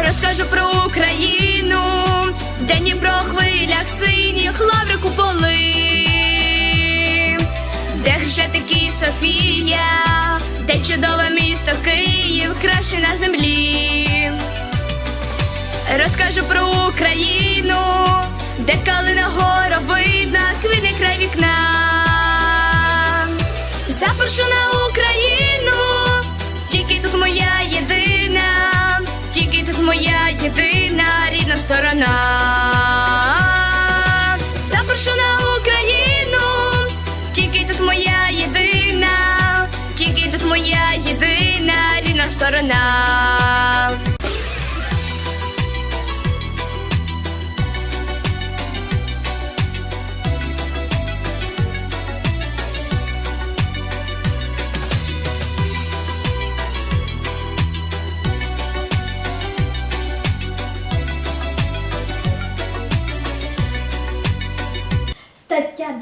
Розкажу про Україну, де Дніпро хвилях синіх, лаври куполи, де Хрещатик і Софія, де чудове місто Київ, краще на землі. Розкажу про Україну, де калина горобидна, квітне край вікна. Запрошу на сторона. Запрошу на Україну, тільки тут моя єдина, тільки тут моя єдина рідна сторона.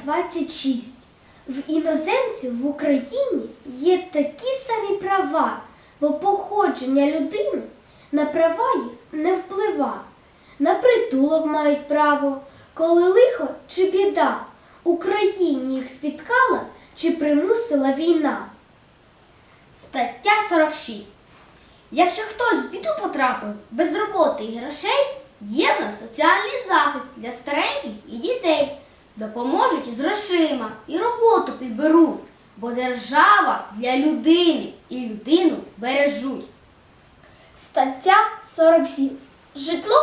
26. В іноземців в Україні є такі самі права, бо походження людини на права їх не вплива. На притулок мають право, коли лихо чи біда Україні їх спіткала чи примусила війна. Стаття 46. Якщо хтось в біду потрапив без роботи і грошей, є в нас соціальний захист для стареньких і дітей. Допоможуть з грошима і роботу підберуть, бо держава для людини і людину бережуть. Стаття 47. Житло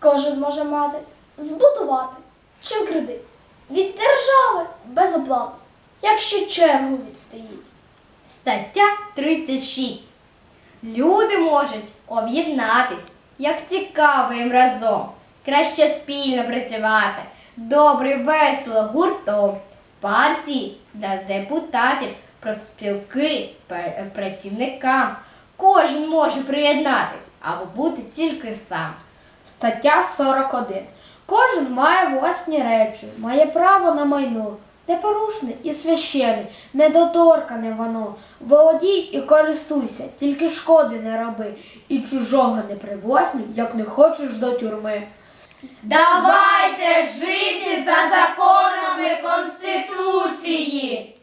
кожен може мати, збудувати чи в кредит. Від держави без оплати, якщо чергу відстоїть. Стаття 36. Люди можуть об'єднатись, як цікаво їм разом. Краще спільно працювати, добре весело гуртом. Партії для депутатів, профспілки, працівникам. Кожен може приєднатись або бути тільки сам. Стаття 41. Кожен має власні речі, має право на майно. Непорушне і священне, недоторкане воно. Володій і користуйся, тільки шкоди не роби, і чужого не привласнюй, як не хочеш до тюрми. Давайте жити за законами Конституції.